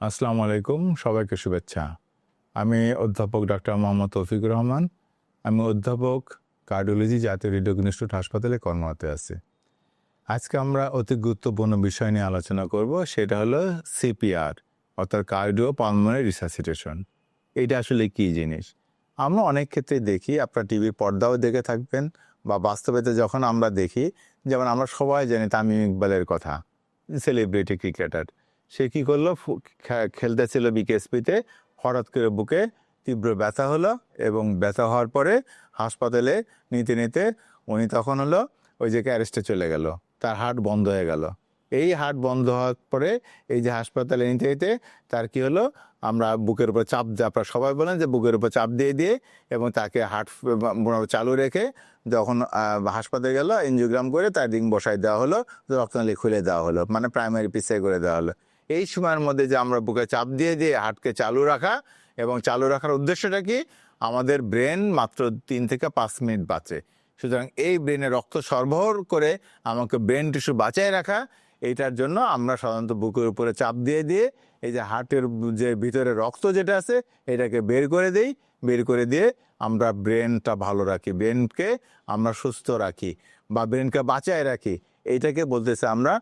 আসসালামু আলাইকুম, সবাইকে শুভেচ্ছা। আমি অধ্যাপক ডক্টর মোহাম্মদ তৌফিকুর রহমান। আমি অধ্যাপক কার্ডিওলজি জাতীয় হৃদয় ইনস্টিটিউট হাসপাতালে কর্মরত আছি। আজকে আমরা অতি গুরুত্বপূর্ণ বিষয় নিয়ে আলোচনা করব, সেটা হলো সিপিআর, অর্থাৎ কার্ডিও পালমোনারি রিসাসিটেশন এটা আসলে কি জিনিস? আমরা অনেক ক্ষেত্রে দেখি, আপনার টিভির পর্দাও দেখে থাকবেন বা বাস্তবেতে যখন আমরা দেখি, যেমন আমরা সবাই জানি তামিম ইকবালের কথা সেলিব্রিটি ক্রিকেটার সে কি করল? ফু- খে- খেলতেছিল বিকেএসপিতে। হঠাৎ করে বুকে তীব্র ব্যথা হলো এবং ব্যথা হওয়ার পরে হাসপাতালে নিতে নিতে উনি তখন হলো ওই যে ক্যারেস্টে চলে গেল। তার হার্ট বন্ধ হয়ে গেল। এই হার্ট বন্ধ হওয়ার পরে এই যে হাসপাতালে নিতে নিতে তার কি হলো? আমরা বুকের উপর চাপ আপনারা সবাই বলেন যে বুকের উপর চাপ দিয়ে দিয়ে এবং তাকে হার্ট চালু রেখে যখন হাসপাতালে গেল এনজিওগ্রাম করে তার রিং বসাই দেওয়া হলো, রক্তনালী খুলে দেওয়া হলো মানে প্রাইমারি পিসে করে দেওয়া হলো। এই সময়ের মধ্যে যে আমরা বুকে চাপ দিয়ে দিয়ে হার্টকে চালু রাখা এবং চালু রাখার উদ্দেশ্যটা কি? আমাদের ব্রেন মাত্র তিন থেকে পাঁচ মিনিট বাঁচে। সুতরাং এই ব্রেনে রক্ত সরবরাহ করে আমাকে ব্রেন টিস্যু বাঁচায় রাখা, এইটার জন্য আমরা সাধারণত বুকের উপরে চাপ দিয়ে দিয়ে এই যে হার্টের যে ভিতরে রক্ত যেটা আছে, এটাকে বের করে দেই। বের করে দিয়ে আমরা ব্রেনটা ভালো রাখি, ব্রেনকে আমরা সুস্থ রাখি বা ব্রেনকে বাঁচায় রাখি। এইটাকে বলতেছে আমরা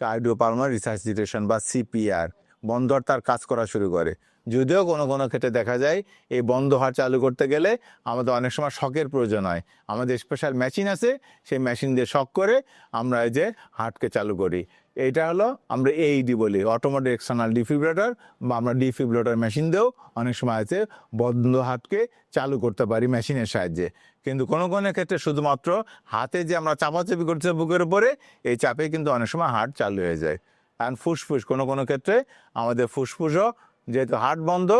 কার্ডিওপালমার রিসার্চিটেশন বা সিপিআর বন্দর তার কাজ করা শুরু করে। যদিও কোনো কোনো ক্ষেত্রে দেখা যায়, এই বন্ধ হার চালু করতে গেলে আমাদের অনেক সময় শখের প্রয়োজন হয়। আমাদের স্পেশাল মেশিন আছে, সেই মেশিন দিয়ে শখ করে আমরা এই যে হার্টকে চালু করি। এইটা হলো আমরা এইডি বলি অটোমেটিক এক্সটার্নাল ডিফিব্রেটর বা আমরা ডিফিব্রেটর মেশিন দিয়েও অনেক সময় আছে বন্ধ হাতকে চালু করতে পারি মেশিনের সাহায্যে। কিন্তু কোনো কোনো ক্ষেত্রে শুধুমাত্র হাতে যে আমরা চাপাচাপি করছি বুকের উপরে, এই চাপে কিন্তু অনেক সময় হার্ট চালু হয়ে যায়। আর ফুসফুস, কোনো কোনো ক্ষেত্রে আমাদের ফুসফুসও যেহেতু হার্ট বন্ধ,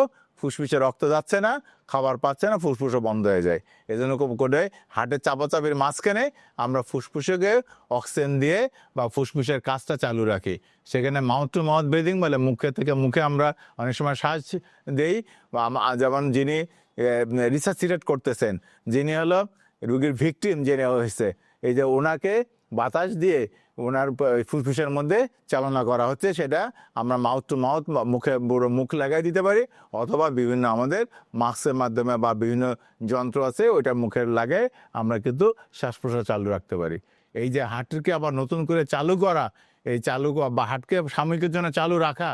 ফুসফুসে রক্ত যাচ্ছে না, খাবার পাচ্ছে না, ফুসফুসও বন্ধ হয়ে যায়। এই জন্য করে হার্টের চাপাচাপির মাঝখানে আমরা ফুসফুসকে অক্সিজেন দিয়ে বা ফুসফুসের কাজটা চালু রাখি। সেখানে মাউথ টু মাউথ ব্রিদিং বলে, মুখে থেকে মুখে আমরা অনেক সময় শ্বাস দেই। বা যেমন যিনি রিসার্চিটেট করতেছেন, যিনি হলো রুগীর ভিকটিম যিনি হয়েছে, এই যে ওনাকে বাতাস দিয়ে ওনার ফুসফুসের মধ্যে চালনা করা হচ্ছে, সেটা আমরা মাউথ টু মাউথ মুখে পুরো মুখ লাগাই দিতে পারি, অথবা বিভিন্ন আমাদের মাস্কের মাধ্যমে বা বিভিন্ন যন্ত্র আছে, ওইটা মুখের লাগে, আমরা কিন্তু শ্বাস প্রশ্বাস চালু রাখতে পারি। এই যে হার্টকে আবার নতুন করে চালু করা, এই চালু বা হার্টকে সাময়িকের জন্য চালু রাখা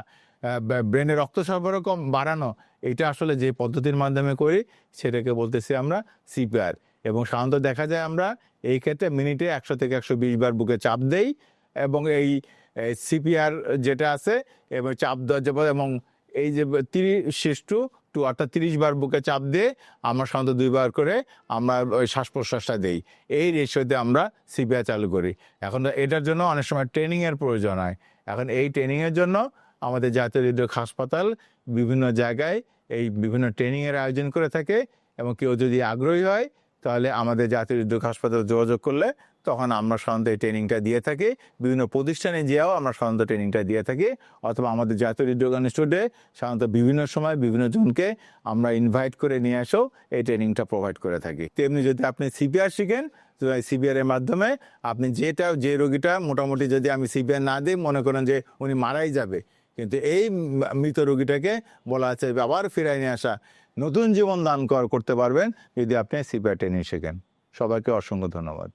ব্রেনে রক্ত সরবরাহ কম বাড়ানো, এটা আসলে যে পদ্ধতির মাধ্যমে করি, সেটাকে বলতেছি আমরা সিপিআর। এবং সাধারণত দেখা যায় আমরা এই ক্ষেত্রে মিনিটে একশো থেকে একশো বিশ বার বুকে চাপ দেই এবং এই সিপিআর যেটা আছে এবং চাপ দেওয়ার এবং এই যে তিরিশ টু টু অর্থাৎ তিরিশ বার বুকে চাপ দিয়ে আমরা সাধারণত দুইবার করে আমরা ওই শ্বাস প্রশ্বাসটা দিই। এই রেশিওতে আমরা সিপিআর চালু করি। এখন এটার জন্য অনেক সময় ট্রেনিংয়ের প্রয়োজন হয়। এখন এই ট্রেনিংয়ের জন্য আমাদের জাতীয় হৃদয় হাসপাতাল বিভিন্ন জায়গায় এই বিভিন্ন ট্রেনিংয়ের আয়োজন করে থাকে এবং কেউ যদি আগ্রহী হয় তাহলে আমাদের জাতীয় উদ্যোগ হাসপাতালে যোগাযোগ করলে তখন আমরা সাধারণত এই ট্রেনিংটা দিয়ে থাকি। বিভিন্ন প্রতিষ্ঠানে যেও আমরা সাধারণত ট্রেনিংটা দিয়ে থাকি। অথবা আমাদের জাতীয় উদ্যোগ ইনস্টিটিউটে সাধারণত বিভিন্ন সময় বিভিন্ন জনকে আমরা ইনভাইট করে নিয়ে এসেও এই ট্রেনিংটা প্রোভাইড করে থাকি। তেমনি যদি আপনি সিপিআর শিখেন সিপিআর এর মাধ্যমে আপনি যেটা, যে রোগীটা মোটামুটি যদি আমি সিপিআর না দিই, মনে করেন যে উনি মারাই যাবে কিন্তু এই মৃত রোগীটাকে বলা আছে আবার ফিরাই নিয়ে আসা। নতুন জীবন দান কর- করতে পারবেন যদি আপনি সিপিআর ট্রেনিং শেখেন সবাইকে অসংখ্য ধন্যবাদ।